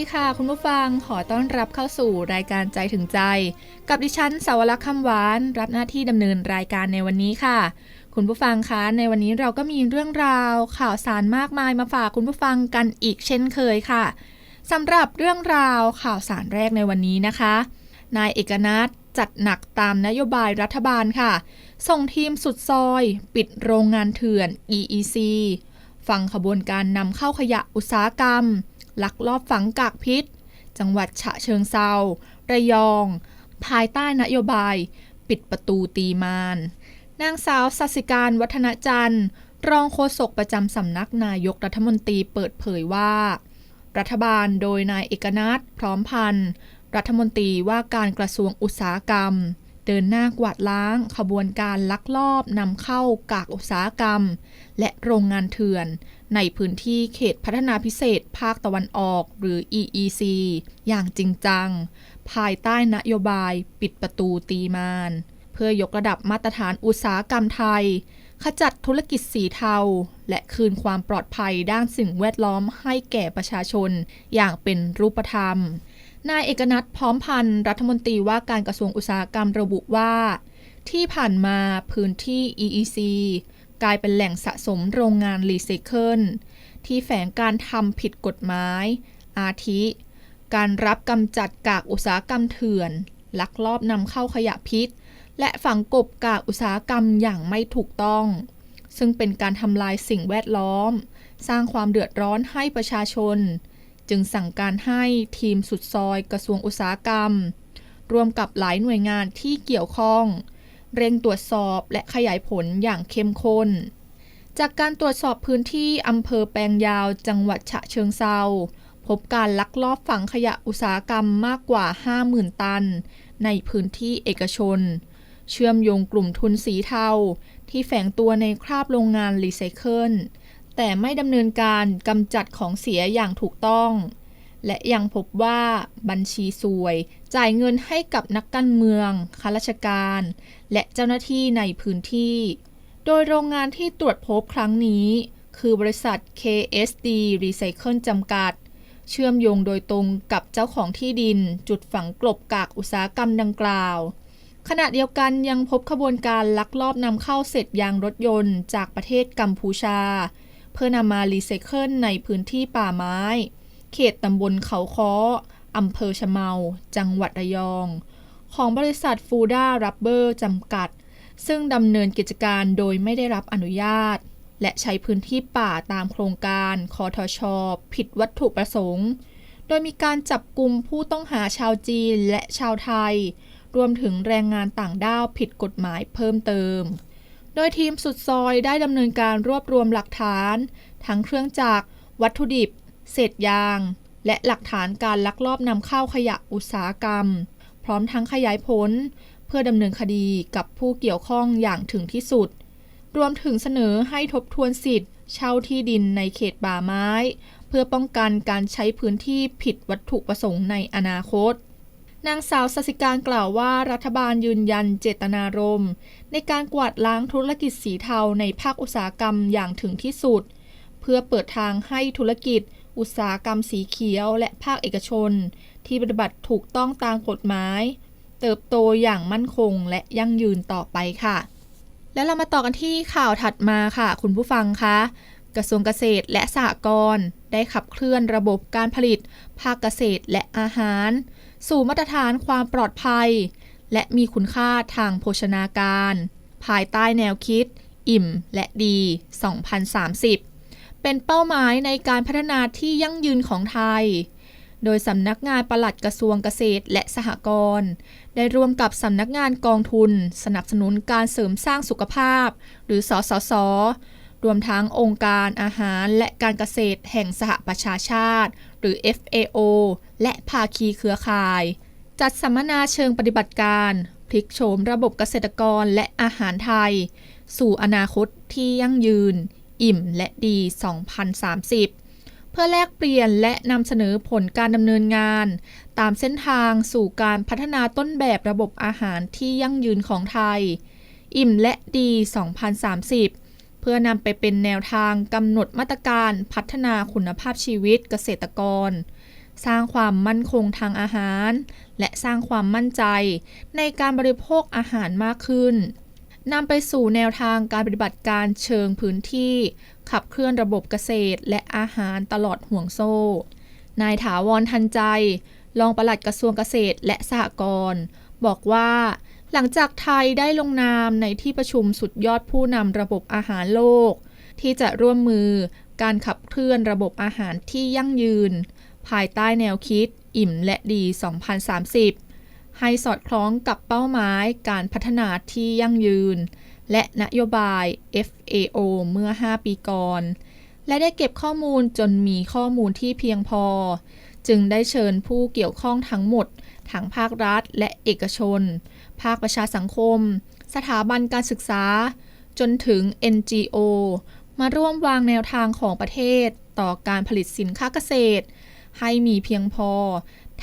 ดีค่ะ คุณผู้ฟังขอต้อนรับเข้าสู่รายการใจถึงใจ กับดิฉันสาวรักษ์คำหวาน รับหน้าที่ดำเนินรายการในวันนี้ค่ะ คุณผู้ฟังคะในวันนี้เราก็มีเรื่องราว ข่าวสารมากมายมาฝากคุณผู้ฟังกันอีกเช่นเคยค่ะสำหรับเรื่องราวข่าวสารแรกในวันนี้นะคะ นายเอกนัทจัดหนักตามนโยบายรัฐบาลค่ะ ส่งทีมสุดซอย ปิดโรงงานเถื่อน EEC ฟังขบวนการนำเข้าขยะอุตสาหกรรม ลักลอบฝังกากพิษ จังหวัดฉะเชิงเซาระยอง ภายใต้นโยบาย ปิดประตูตีมาน นางสาวสัสิการวัฒนจันทร์ รองโฆษกประจำสำนักนายกรัฐมนตรีเปิดเผยว่า รัฐบาลโดยนายเอกนัทพร้อมพันธ์รัฐมนตรีว่าการกระทรวงอุตสาหกรรม เดินหน้ากวาดล้างขบวนการลักลอบนำเข้ากากอุตสาหกรรม และโรงงานเถื่อน ในพื้นที่เขตพัฒนาพิเศษภาคตะวันออกหรือ EEC อย่างจริงจัง ภายใต้นโยบายปิดประตูตีมาน เพื่อยกระดับมาตรฐานอุตสาหกรรมไทย ขจัดธุรกิจสีเทา และคืนความปลอดภัยด้านสิ่งแวดล้อมให้แก่ประชาชน อย่างเป็นรูปธรรม นายเอกนัทพร้อมพันธ์รัฐมนตรีว่าการกระทรวงอุตสาหกรรมระบุว่า ที่ผ่านมาพื้นที่ EEC กลายเป็นแหล่งสะสมโรงงานรีไซเคิลที่แฝงการทำผิดกฎหมาย อาทิ การรับกำจัดกากอุตสาหกรรมเถื่อน ลักลอบนำเข้าขยะพิษ และฝังกบกากอุตสาหกรรมอย่างไม่ถูกต้อง ซึ่งเป็นการทำลายสิ่งแวดล้อม สร้างความเดือดร้อนให้ประชาชน จึงสั่งการให้ทีมสุดซอยกระทรวงอุตสาหกรรม รวมกับหลายหน่วยงานที่เกี่ยวข้อง เร่งตรวจสอบและขยายผลอย่างเข้มข้น จากการตรวจสอบพื้นที่อำเภอแปลงยาวจังหวัดฉะเชิงเซาพบการลักลอบฝังขยะอุตสาหกรรมมากกว่า 50,000 ตัน ในพื้นที่เอกชน เชื่อมโยงกลุ่มทุนสีเทาที่แฝงตัวในคราบโรงงานรีไซเคิล แต่ไม่ดำเนินการกำจัดของเสียอย่างถูกต้อง และยังพบว่าบัญชีสวย จ่ายเงินให้กับนักการเมืองข้าราชการ และเจ้าหน้าที่ในพื้นที่ โดยโรงงานที่ตรวจพบครั้งนี้ คือบริษัท KSD Recycle จำกัด เชื่อมโยงโดยตรงกับเจ้าของที่ดิน จุดฝังกลบกากอุตสาหกรรมดังกล่าวขณะเดียวกันยังพบขบวนการลักลอบนำเข้าเศษยางรถยนต์จากประเทศกัมพูชา พื่อนำมารีไซเคิลในพื้นที่ป่าไม้ เขตตำบลเขาค้ออำเภอชะเมา จังหวัดระยอง ของบริษัทฟูด้ารับเบอร์จำกัด ซึ่งดำเนินกิจการโดยไม่ได้รับอนุญาต และใช้พื้นที่ป่าตามโครงการคอทช ผิดวัตถุประสงค์ โดยมีการจับกลุ่มผู้ต้องหาชาวจีนและชาวไทย รวมถึงแรงงานต่างด้าวผิดกฎหมายเพิ่มเติม โดยทีมสุดซอยได้ดำเนินการรวบรวมหลักฐาน ทั้งเครื่องจักร วัตถุดิบ เศษยาง และหลักฐานการลักลอบนำเข้าขยะอุตสาหกรรม พร้อมทั้งขยายผล เพื่อดำเนินคดีกับผู้เกี่ยวข้องอย่างถึงที่สุด รวมถึงเสนอให้ทบทวนสิทธิ์ เช่าที่ดินในเขตป่าไม้ เพื่อป้องกันการใช้พื้นที่ผิดวัตถุประสงค์ในอนาคตนางสาวสสิการกล่าวว่ารัฐบาลยืนยันเจตนารมณ์ ในการกวาดล้างธุรกิจสีเทาในภาคอุตสาหกรรมอย่างถึงที่สุด เพื่อเปิดทางให้ธุรกิจ อุตสาหกรรมสีเขียว และภาคเอกชน ที่ปฏิบัติถูกต้องตามกฎหมาย เติบโตอย่างมั่นคงและยั่งยืนต่อไปค่ะ แล้วเรามาต่อกันที่ข่าวถัดมาค่ะ คุณผู้ฟังคะกระทรวงเกษตรและสหกรณ์ได้ขับเคลื่อนระบบการผลิต ภาคเกษตรและอาหาร สู่มาตรฐานความปลอดภัย และมีคุณค่าทางโภชนาการ ภายใต้แนวคิด อิ่มและดี 2030 เป็นเป้าหมายในการพัฒนาที่ยั่งยืนของไทย โดยสำนักงานปลัดกระทรวงเกษตรและสหกรณ์ ได้ร่วมกับสำนักงานกองทุน สนับสนุนการเสริมสร้างสุขภาพ หรือสสสรวมทั้งองค์การอาหารและการเกษตรแห่งสหประชาชาติ หรือ FAO และภาคีเครือข่าย จัดสัมมนาเชิงปฏิบัติการ พลิกโฉมระบบเกษตรกรและอาหารไทย สู่อนาคตที่ยั่งยืน อิ่มและดี 2030 เพื่อแลกเปลี่ยนและนำเสนอผลการดำเนินงาน ตามเส้นทางสู่การพัฒนาต้นแบบระบบอาหารที่ยั่งยืนของไทย อิ่มและดี 2030 เพื่อนำไปเป็นแนวทางกำหนดมาตรการพัฒนาคุณภาพชีวิตเกษตรกร สร้างความมั่นคงทางอาหาร และสร้างความมั่นใจ ในการบริโภคอาหารมากขึ้นนำไปสู่แนวทางการปฏิบัติการเชิงพื้นที่ ขับเคลื่อนระบบเกษตรและอาหารตลอดห่วงโซ่ นายถาวรทันใจ รองปลัดกระทรวงเกษตรและสหกรณ์บอกว่า หลังจากไทยได้ลงนามในที่ประชุมสุดยอดผู้นำระบบอาหารโลก ที่จะร่วมมือการขับเคลื่อนระบบอาหารที่ยั่งยืน ภายใต้แนวคิด อิ่มและดี 2030 ให้สอดคล้องกับเป้าหมายการพัฒนาที่ยั่งยืน และนโยบาย FAO เมื่อ 5 ปีก่อน และได้เก็บข้อมูลจนมีข้อมูลที่เพียงพอ จึงได้เชิญผู้เกี่ยวข้องทั้งหมด ทั้งภาครัฐและเอกชน ภาคประชาสังคม สถาบันการศึกษา จนถึง NGO มาร่วมวางแนวทางของประเทศต่อการผลิตสินค้าเกษตร ให้มีเพียงพอ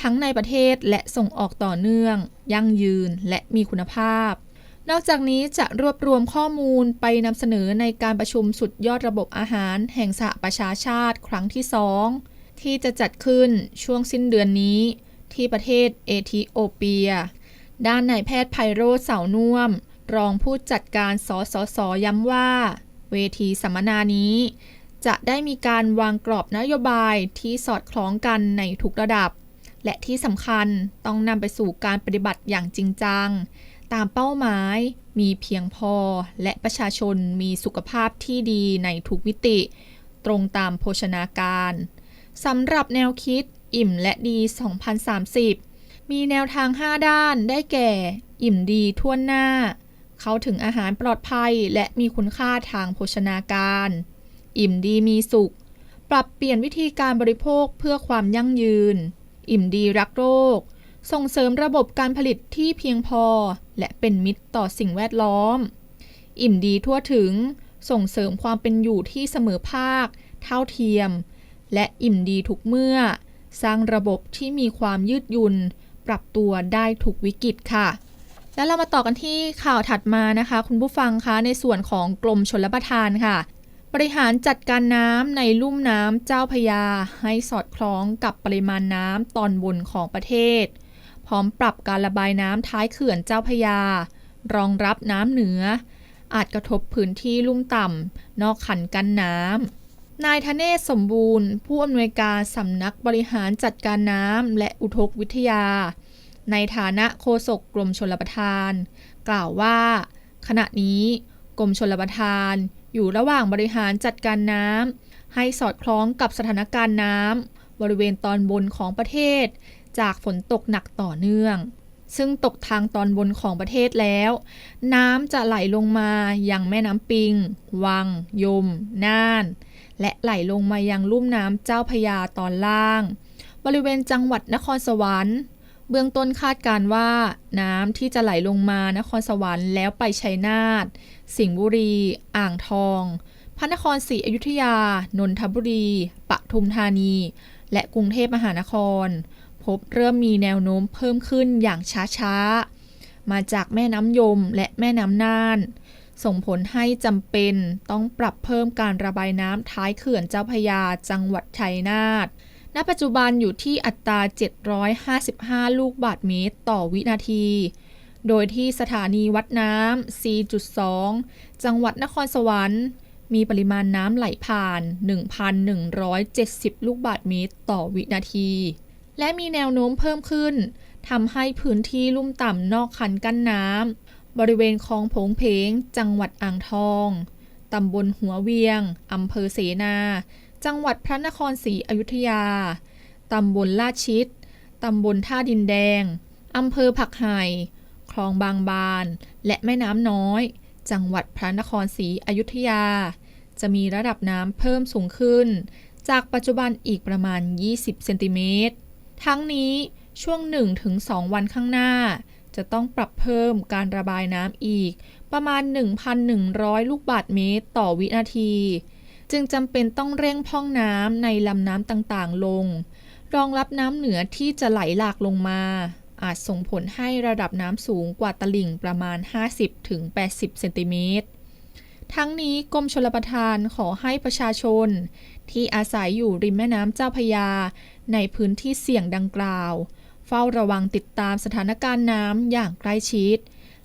ทั้งในประเทศและส่งออกต่อเนื่อง ยั่งยืนและมีคุณภาพ นอกจากนี้จะรวบรวมข้อมูลไปนำเสนอในการประชุมสุดยอดระบบอาหาร แห่งสหประชาชาติครั้งที่สองที่จะจัดขึ้นช่วงสิ้นเดือนนี้ ที่ประเทศเอธิโอเปีย ด้านนายแพทย์ไพโรธเสานุ่มรองผู้จัดการสสสย้ำว่า เวทีสัมมนานี้ จะได้มีการวางกรอบนโยบายที่สอดคล้องกันในทุกระดับ และที่สำคัญต้องนำไปสู่การปฏิบัติอย่างจริงจัง ตามเป้าหมายมีเพียงพอ และประชาชนมีสุขภาพที่ดีในทุกมิติ ตรงตามโภชนาการสำหรับแนวคิดอิ่มและดี 2030 มีแนวทาง 5 ด้านได้แก่ อิ่มดีทั่วหน้า เข้าถึงอาหารปลอดภัยและมีคุณค่าทางโภชนาการ อิ่มดีมีสุข ปรับเปลี่ยนวิธีการบริโภคเพื่อความยั่งยืน อิ่มดีรักโรค ส่งเสริมระบบการผลิตที่เพียงพอ และเป็นมิตรต่อสิ่งแวดล้อม อิ่มดีทั่วถึง ส่งเสริมความเป็นอยู่ที่เสมอภาค เท่าเทียม และอิ่มดีทุกเมื่อ สร้างระบบที่มีความยืดหยุ่นปรับตัวได้ทุกวิกฤตค่ะ แล้วเรามาต่อกันที่ข่าวถัดมานะคะ คุณผู้ฟังคะในส่วนของกรมชลประทานค่ะ บริหารจัดการน้ำในลุ่มน้ำเจ้าพยา ให้สอดคล้องกับปริมาณน้ำตอนบนของประเทศ พร้อมปรับการระบายน้ำท้ายเขื่อนเจ้าพยา รองรับน้ำเหนือ อาจกระทบพื้นที่ลุ่มต่ำนอกขันกันน้ำนายธเนศสมบูรณ์ ผู้อำนวยการสำนักบริหารจัดการน้ำและอุทกวิทยา ในฐานะโฆษกกรมชลประทาน กล่าวว่า ขณะนี้กรมชลประทาน อยู่ระหว่างบริหารจัดการน้ำให้สอดคล้องกับสถานการณ์น้ำบริเวณตอนบนของประเทศ จากฝนตกหนักต่อเนื่อง ซึ่งตกทางตอนบนของประเทศแล้ว น้ำจะไหลลงมายังแม่น้ำปิง วัง ยม น่าน และไหลลงมายังลุ่มน้ำเจ้าพยาตอนล่าง บริเวณจังหวัดนครสวรรค์ เบื้องต้นคาดการว่าน้ำที่จะไหลลงมานครสวรรค์แล้วไปชัยนาท สิงห์บุรี อ่างทอง พระนครศรีอยุธยา นนทบุรี ปทุมธานี และกรุงเทพมหานคร พบเริ่มมีแนวโน้มเพิ่มขึ้นอย่างช้าๆ มาจากแม่น้ำยมและแม่น้ำน่าน ส่งผลให้จำเป็นต้องปรับเพิ่มการระบายน้ำท้ายเขื่อนเจ้าพยาจังหวัดชัยนาท ณ ปัจจุบันอยู่ที่อัตรา 755 ลูกบาทเมตรต่อวินาที โดยที่สถานีวัดน้ำ 4.2 จังหวัดนครสวรรค์ มีปริมาณน้ำไหลผ่าน 1,170 ลูกบาทเมตรต่อวินาที และมีแนวโน้มเพิ่มขึ้นทำให้พื้นที่ลุ่มต่ำนอกคันกั้นน้ำ บริเวณคลองผงเพง จังหวัดอ่างทอง ตำบลหัวเวียง อำเภอเสนา จังหวัดพระนครศรีอยุธยา ตำบลลาดชิด ตำบลท่าดินแดง อำเภอผักไห่คลองบางบาน และแม่น้ำน้อย จังหวัดพระนครศรีอยุธยา จะมีระดับน้ำเพิ่มสูงขึ้น จากปัจจุบันอีกประมาณ 20 เซนติเมตร ทั้งนี้ช่วง 1-2 วันข้างหน้า จะต้องปรับเพิ่มการระบายน้ำอีก ประมาณ 1,100 ลูกบาทเมตรต่อวินาที จึงจำเป็นต้องเร่งพ่องน้ำในลำน้ำต่างๆ ลง รองรับน้ำเหนือที่จะไหลหลากลงมา อาจส่งผลให้ระดับน้ำสูงกว่าตลิ่งประมาณ 50-80 เซนติเมตรทั้งนี้กรมชลประทานขอให้ประชาชน ที่อาศัยอยู่ริมแม่น้ำเจ้าพยา ในพื้นที่เสี่ยงดังกล่าว เฝ้าระวังติดตามสถานการณ์น้ำอย่างใกล้ชิด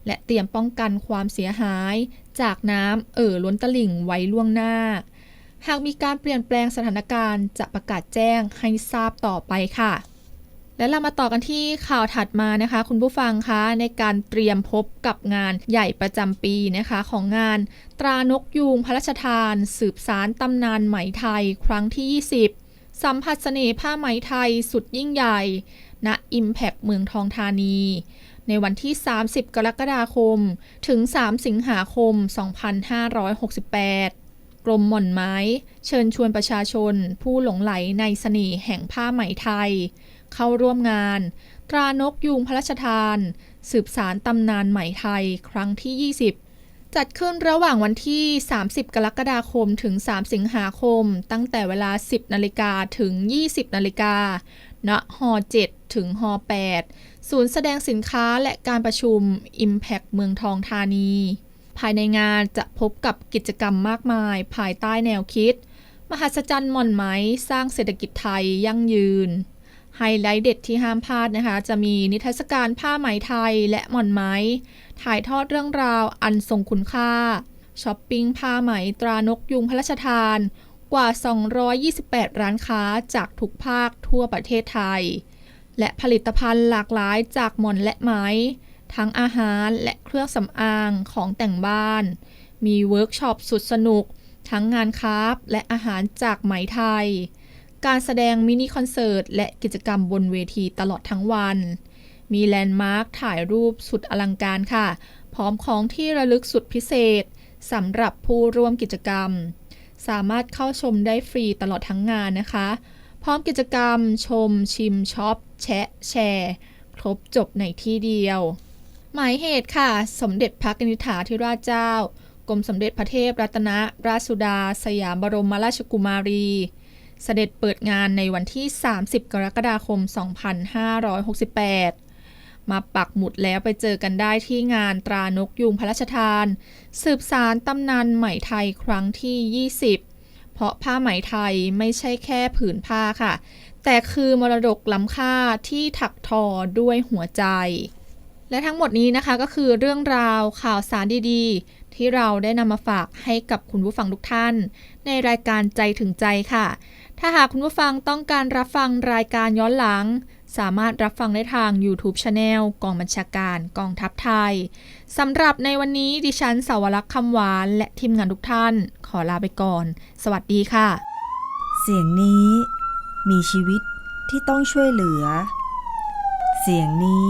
และเตรียมป้องกันความเสียหาย จากน้ำเอ่อล้นตลิ่งไว้ล่วงหน้า หากมีการเปลี่ยนแปลงสถานการณ์จะประกาศแจ้งให้ทราบต่อไปค่ะ และเรามาต่อกันที่ข่าวถัดมานะคะ คุณผู้ฟังคะในการเตรียมพบกับงานใหญ่ประจำปีนะคะของงาน ตรานกยูงพระราชทาน สืบสารตำนานไหมไทย ครั้งที่ 20 สัมผัสเสน่ห์ผ้าไหมไทยสุดยิ่งใหญ่ณ Impact เมืองทองธานี ในวันที่ 30 กรกฎาคม ถึง 3 สิงหาคม 2568 กรมหม่อนไม้ เชิญชวนประชาชน ผู้หลงไหลในเสน่ห์แห่งผ้าไหมไทย เข้าร่วมงาน ตรานกยูงพระราชทาน สืบสารตำนานไหมไทยครั้งที่ 20 จัดขึ้นระหว่างวันที่ 30 กรกฎาคมถึง 3 สิงหาคม ตั้งแต่เวลา 10 นาฬิกาถึง 20 นาฬิกาณฮ7ถึงฮ8ศูนย์แสดงสินค้าและการประชุม Impact เมืองทองธานี ภายในงานจะพบกับกิจกรรมมากมาย ภายใต้แนวคิด มหัศจรรย์หม่อนไหม สร้างเศรษฐกิจไทยยั่งยืน ไฮไลท์เด็ดที่ห้ามพลาดนะคะ จะมีนิทรรศการผ้าไหมไทยและหม่อนไหม ถ่ายทอดเรื่องราวอันทรงคุณค่าช้อปปิ้งผ้าไหมตรานกยุงพระราชทาน กว่า 228 ร้านค้าจากทุกภาคทั่วประเทศไทย และผลิตภัณฑ์หลากหลายจากหม่อนและไหม ทั้งอาหารและเครื่องสำอางของแต่งบ้าน มีเวิร์กช็อปสุดสนุก ทั้งงานคราฟและอาหารจากไหมไทย การแสดงมินิคอนเสิร์ต และกิจกรรมบนเวทีตลอดทั้งวัน มีแลนด์มาร์คถ่ายรูปสุดอลังการค่ะ พร้อมของที่ระลึกสุดพิเศษสำหรับผู้ร่วมกิจกรรม สามารถเข้าชมได้ฟรีตลอดทั้งงานนะคะ พร้อมกิจกรรมชมชิมช็อปแชะแชร์ ครบจบในที่เดียว หมายเหตุค่ะ สมเด็จพระนิธิาธิราชเจ้า กรมสมเด็จพระเทพรัตนราชสุดา สยามบรมราชกุมารี เสด็จเปิดงานในวันที่ 30 กรกฎาคม 2568มาปักหมุดแล้วไปเจอกันได้ที่งานตรานกยูงพระราชทาน สืบสารตำนานไหมไทยครั้งที่ 20 เพราะผ้าไหมไทยไม่ใช่แค่ผืนผ้าค่ะ แต่คือมรดกล้ำค่าที่ถักทอด้วยหัวใจ และทั้งหมดนี้นะคะก็คือเรื่องราวข่าวสารดีๆ ที่เราได้นำมาฝากให้กับคุณผู้ฟังทุกท่าน ในรายการใจถึงใจค่ะ ถ้าหากคุณผู้ฟังต้องการรับฟังรายการย้อนหลัง สามารถรับฟังได้ทาง YouTube Channel กองบัญชาการกองทัพไทยสำหรับในวันนี้ดิฉันสาวรักษ์คำหวานและทีมงานทุกท่าน ขอลาไปก่อน สวัสดีค่ะ เสียงนี้มีชีวิตที่ต้องช่วยเหลือ เสียงนี้